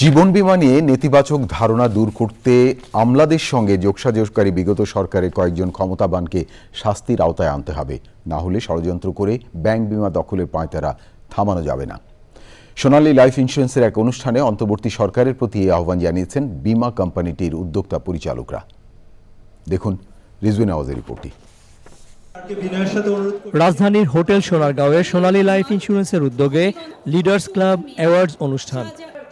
জীবন বীমা নিয়ে নেতিবাচক ধারণা দূর করতে আমলাদের সঙ্গে যোগসাযোগকারী বিগত সরকারের কয়েকজন ক্ষমতাবানকে শাস্তির আওতায় আনতে হবে। না হলে ষড়যন্ত্র করে ব্যাংক বিমা দখলের পাঁয়তারা থামানো যাবে না। সোনালী লাইফ ইন্স্যুরেন্সের এক অনুষ্ঠানে অন্তর্বর্তী সরকারের প্রতি এই আহ্বান জানিয়েছেন বিমা কোম্পানিটির উদ্যোক্তা পরিচালকরা। দেখুন রিজবিন আওয়াজের রিপোর্টটি। রাজধানীর হোটেল সোনারগাঁওয়ে সোনালী লাইফ ইন্স্যুরেন্সের উদ্যোগে লিডার্স ক্লাব অ্যাওয়ার্ডস অনুষ্ঠান।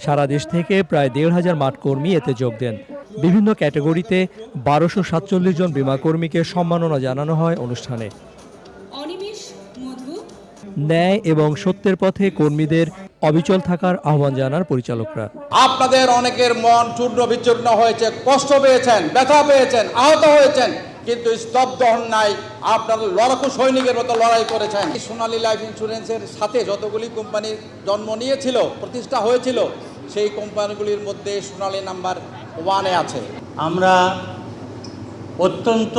সারা দেশ থেকে প্রায় দেড় হাজার মাঠ কর্মী এতে যোগ দেন। বিভিন্ন ক্যাটাগরিতে বারোশো সাতচল্লিশ জন বীমা কর্মীকে সম্মাননা জানানো হয় অনুষ্ঠানে। ন্যায় এবং সত্যের পথে কর্মীদের অবিচল থাকার আহ্বান জানার পরিচালকরা। আপনাদের অনেকের মন চূর্ণ বিচূর্ণ হয়েছে কষ্ট পেয়েছেন ব্যথা পেয়েছেন আহত হয়েছেন কিন্তু স্তব্ধ হন নাই। আপনারা লড়াকু সৈনিকের মতো লড়াই করেছেন। এই সোনালী লাইফ ইন্স্যুরেন্সের সাথে যতগুলি কোম্পানির জন্ম নিয়েছিল প্রতিষ্ঠা হয়েছিল সেই কোম্পানিগুলির মধ্যে সোনালী নাম্বার ওয়ানে আছে। আমরা অত্যন্ত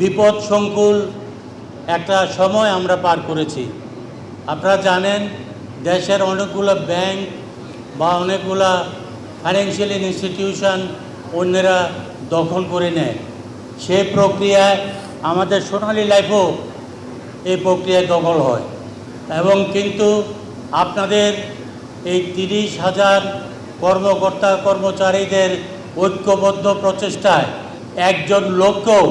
বিপদ সংকুল একটা সময় আমরা পার করেছি। আপনারা জানেন, দেশের অনেকগুলো ব্যাংক বা অনেকগুলা ফাইন্যান্সিয়াল ইনস্টিটিউশন অন্যেরা দখল করে নেয়। সেই প্রক্রিয়ায় আমাদের সোনালী লাইফও এই প্রক্রিয়ায় দখল হয়। এবং কিন্তু আপনাদের এই তিরিশ হাজার কর্মকর্তা কর্মচারীদের ঐক্যবদ্ধ প্রচেষ্টায় একজন লোককেও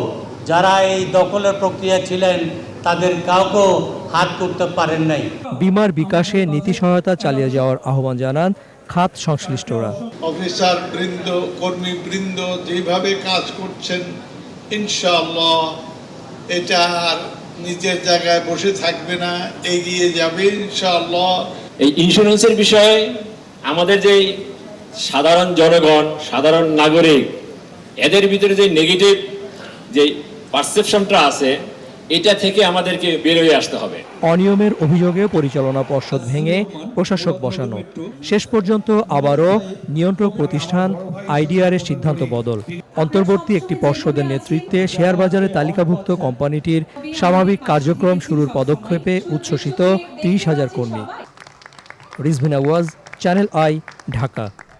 যারা এই দখলের প্রক্রিয়া ছিলেন তাদের কাউকেও হাত করতে পারেন নাই। বিমার বিকাশে নীতি সহায়তা চালিয়ে যাওয়ার আহ্বান জানান খাত সংশ্লিষ্টরা। অফিসার বৃন্দ কর্মী বৃন্দ যেভাবে কাজ করছেন ইনশাআল্লাহ এটা আর নিজের জায়গায় বসে থাকবে না এগিয়ে যাবে ইনশাআল্লাহ। এই ইন্স্যুরেন্সের বিষয়ে আমাদের যে সাধারণ জনগণ, সাধারণ নাগরিক, এদের ভিতরে যে নেগেটিভ যে পারসেপশনটা আছে, এটা থেকে আমাদেরকে বেরোয় আসতে হবে। অনিয়মের অভিযোগে পরিচালনা পর্ষদ ভেঙে প্রশাসক বসানো। শেষ পর্যন্ত আবারও নিয়ন্ত্রক প্রতিষ্ঠান আইডিআর এর সিদ্ধান্ত বদল। অন্তর্বর্তী একটি পর্ষদের নেতৃত্বে শেয়ার বাজারে তালিকাভুক্ত কোম্পানিটির স্বাভাবিক কার্যক্রম শুরুর পদক্ষেপে উচ্ছ্বসিত তিরিশ হাজার কর্মী। রিজভিনা ওয়াজ চ্যানেল আই ঢাকা।